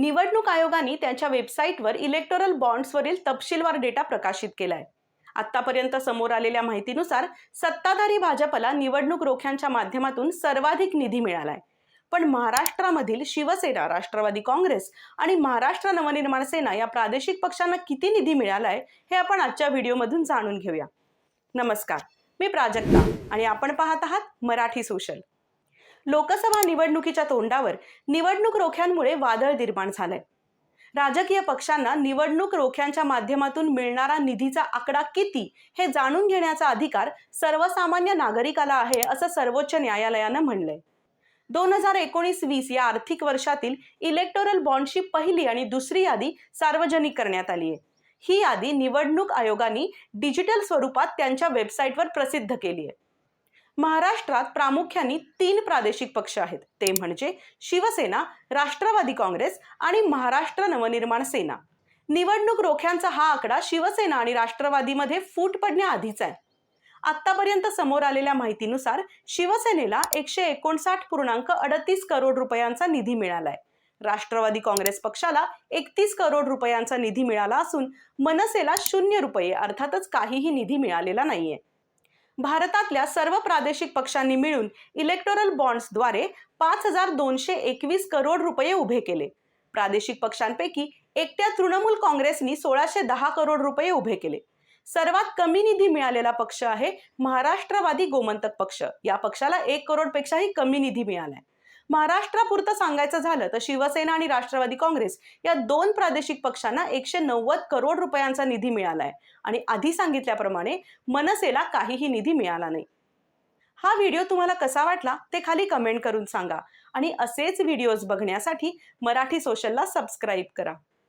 निवडणूक आयोगाने त्यांच्या वेबसाईटवर इलेक्टोरल बॉन्ड्सवरील तपशीलवार डेटा प्रकाशित केलाय. आतापर्यंत समोर आलेल्या माहितीनुसार सत्ताधारी भाजपला निवडणूक रोख्यांच्या माध्यमातून सर्वाधिक निधी मिळालाय. पण महाराष्ट्रामधील शिवसेना राष्ट्रवादी काँग्रेस आणि महाराष्ट्र नवनिर्माण सेना या प्रादेशिक पक्षांना किती निधी मिळालाय हे आपण आजच्या व्हिडिओमधून जाणून घेऊया. नमस्कार मी प्राजक्ता आणि आपण पाहत आहात मराठी सोशल. लोकसभा निवडणुकीच्या तोंडावर निवडणूक रोख्यांमुळे वादळ निर्माण झालंय. राजकीय पक्षांना निवडणूक रोख्यांच्या माध्यमातून मिळणारा निधीचा आकडा किती हे जाणून घेण्याचा अधिकार सर्वसामान्य नागरिकाला आहे असं सर्वोच्च न्यायालयानं म्हणलंय. दोन हजार एकोणीस वीस या आर्थिक वर्षातील इलेक्टोरल बॉन्डची पहिली आणि दुसरी यादी सार्वजनिक करण्यात आली आहे. ही यादी निवडणूक आयोगाने डिजिटल स्वरूपात त्यांच्या वेबसाईटवर प्रसिद्ध केली आहे. महाराष्ट्रात प्रामुख्याने तीन प्रादेशिक पक्ष आहेत. ते म्हणजे शिवसेना राष्ट्रवादी काँग्रेस आणि महाराष्ट्र नवनिर्माण सेना. निवडणूक रोख्यांचा हा आकडा शिवसेना आणि राष्ट्रवादीमध्ये फूट पडण्याआधीच आहे. आतापर्यंत समोर आलेल्या माहितीनुसार शिवसेनेला एकशे एकोणसाठ पूर्णांक अडतीस करोड रुपयांचा निधी मिळालाय. राष्ट्रवादी काँग्रेस पक्षाला एकतीस करोड रुपयांचा निधी मिळाला असून मनसेला शून्य रुपये अर्थातच काहीही निधी मिळालेला नाहीये. भारतातल्या सर्व प्रादेशिक पक्षांनी मिळून इलेक्टोरल बॉन्ड्सद्वारे पाच हजार दोनशे एकवीस करोड रुपये उभे केले. प्रादेशिक पक्षांपैकी एकट्या तृणमूल काँग्रेसनी सोळाशे दहा करोड रुपये उभे केले. सर्वात कमी निधी मिळालेला पक्ष आहे महाराष्ट्रवादी गोमंतक पक्ष. या पक्षाला एक करोडपेक्षाही कमी निधी मिळालाय. महाराष्ट्रापुरतं सांगायचं झालं तर शिवसेना आणि राष्ट्रवादी काँग्रेस या दोन प्रादेशिक पक्षांना एकशे नव्वद करोड रुपयांचा निधी मिळालाय. आणि आधी सांगितल्याप्रमाणे मनसेला काहीही निधी मिळाला नाही. हा व्हिडिओ तुम्हाला कसा वाटला ते खाली कमेंट करून सांगा. आणि असेच व्हिडिओज बघण्यासाठी मराठी सोशलला सबस्क्राईब करा.